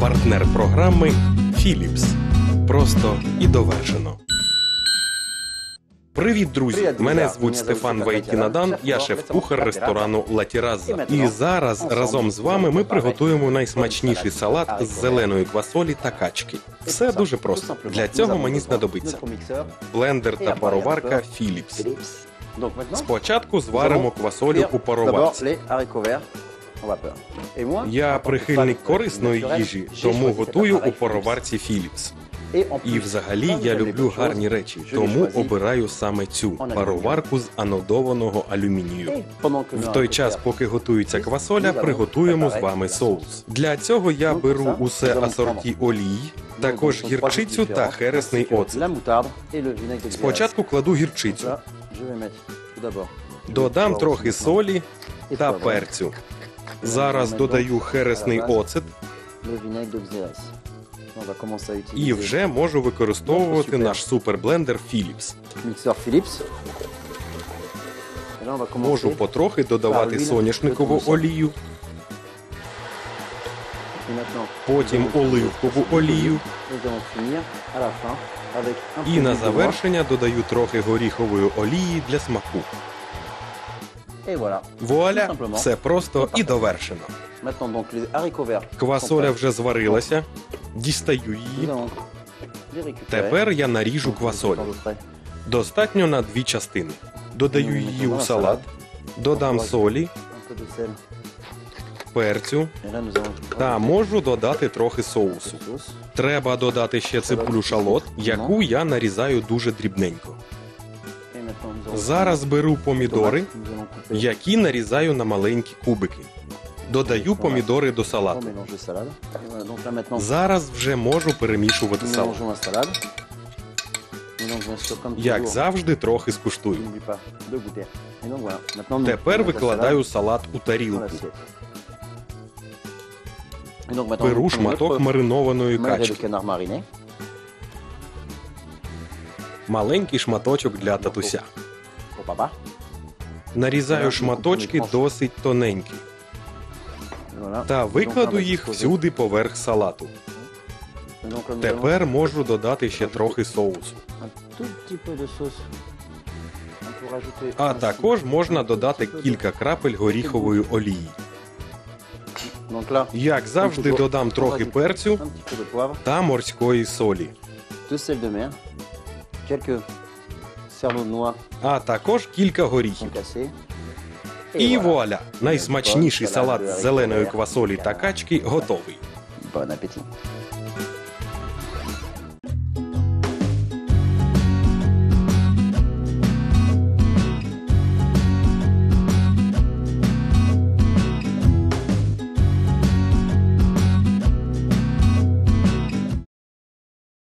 партнер програми Philips. Просто і довершено. Привіт, друзі! Мене звуть Стефан Вайтінадан. Я шеф-кухар ресторану Латіраза. І зараз разом разом з вами ми приготуємо найсмачніший салат з зеленої квасолі та качки. Все дуже просто. Для цього мені знадобиться блендер та пароварка Philips. Спочатку зваримо квасолю у пароварці. Я прихильник корисної їжі, тому готую у пароварці Philips. І взагалі я люблю гарні речі, тому обираю саме цю пароварку з анодованого алюмінію. В той час, поки готується квасоля, приготуємо з вами соус. Для цього я беру усе асорті олій, також гірчицю та хересний оцет. Спочатку кладу гірчицю, додам трохи солі та перцю. Зараз додаю хересний оцет. І вже можу використовувати наш суперблендер Philips. Philips. Можу потрохи додавати соняшникову олію, потім оливкову олію. І на завершення додаю трохи горіхової олії для смаку. Вуаля, все просто і довершено. Квасоля вже зварилася, дістаю її. Тепер я наріжу квасолю. Достатньо на дві частини. Додаю її у салат, додам солі, перцю. Та можу додати трохи соусу. Треба додати ще цибулю шалот, яку я нарізаю дуже дрібненько. Зараз беру помідори, які нарізаю на маленькі кубики. Додаю помідори до салату. Зараз вже можу перемішувати салат. Як завжди, трохи скуштую. Тепер викладаю салат у тарілку. Беру шматок маринованої качки, маленький шматочок для татуся. Нарізаю шматочки досить тоненькі та викладу їх всюди поверх салату. Тепер можу додати ще трохи соусу. А також можна додати кілька крапель горіхової олії. Як завжди, додам трохи перцю та морської солі, а також кілька горіхів. І вуаля! Найсмачніший салат з зеленої квасолі та качки готовий. Бон appétit.